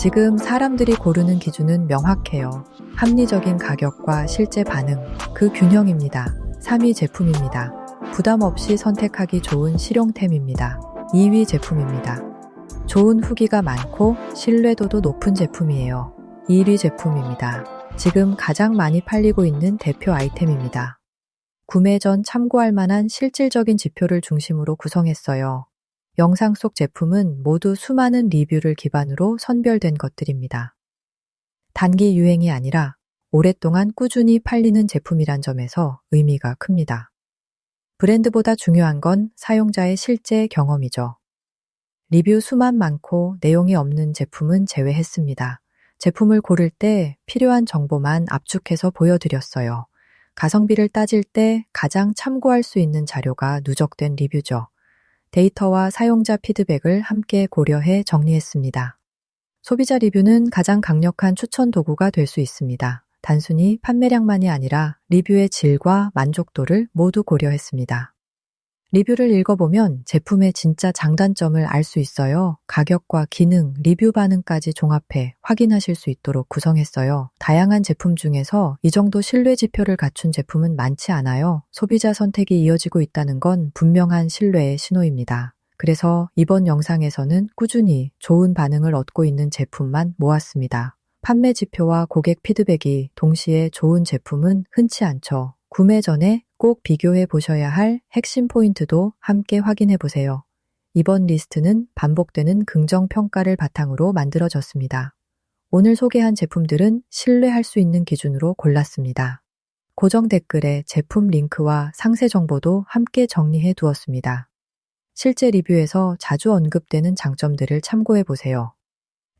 지금 사람들이 고르는 기준은 명확해요. 합리적인 가격과 실제 반응, 그 균형입니다. 3위 제품입니다. 부담 없이 선택하기 좋은 실용템입니다. 2위 제품입니다. 좋은 후기가 많고 신뢰도도 높은 제품이에요. 1위 제품입니다. 지금 가장 많이 팔리고 있는 대표 아이템입니다. 구매 전 참고할 만한 실질적인 지표를 중심으로 구성했어요. 영상 속 제품은 모두 수많은 리뷰를 기반으로 선별된 것들입니다. 단기 유행이 아니라 오랫동안 꾸준히 팔리는 제품이란 점에서 의미가 큽니다. 브랜드보다 중요한 건 사용자의 실제 경험이죠. 리뷰 수만 많고 내용이 없는 제품은 제외했습니다. 제품을 고를 때 필요한 정보만 압축해서 보여드렸어요. 가성비를 따질 때 가장 참고할 수 있는 자료가 누적된 리뷰죠. 데이터와 사용자 피드백을 함께 고려해 정리했습니다. 소비자 리뷰는 가장 강력한 추천 도구가 될 수 있습니다. 단순히 판매량만이 아니라 리뷰의 질과 만족도를 모두 고려했습니다. 리뷰를 읽어보면 제품의 진짜 장단점을 알 수 있어요. 가격과 기능, 리뷰 반응까지 종합해 확인하실 수 있도록 구성했어요. 다양한 제품 중에서 이 정도 신뢰 지표를 갖춘 제품은 많지 않아요. 소비자 선택이 이어지고 있다는 건 분명한 신뢰의 신호입니다. 그래서 이번 영상에서는 꾸준히 좋은 반응을 얻고 있는 제품만 모았습니다. 판매 지표와 고객 피드백이 동시에 좋은 제품은 흔치 않죠. 구매 전에 꼭 비교해 보셔야 할 핵심 포인트도 함께 확인해 보세요. 이번 리스트는 반복되는 긍정 평가를 바탕으로 만들어졌습니다. 오늘 소개한 제품들은 신뢰할 수 있는 기준으로 골랐습니다. 고정 댓글에 제품 링크와 상세 정보도 함께 정리해 두었습니다. 실제 리뷰에서 자주 언급되는 장점들을 참고해 보세요.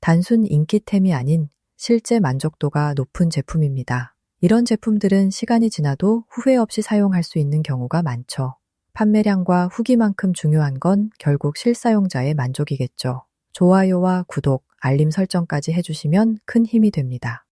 단순 인기템이 아닌 실제 만족도가 높은 제품입니다. 이런 제품들은 시간이 지나도 후회 없이 사용할 수 있는 경우가 많죠. 판매량과 후기만큼 중요한 건 결국 실사용자의 만족이겠죠. 좋아요와 구독, 알림 설정까지 해주시면 큰 힘이 됩니다.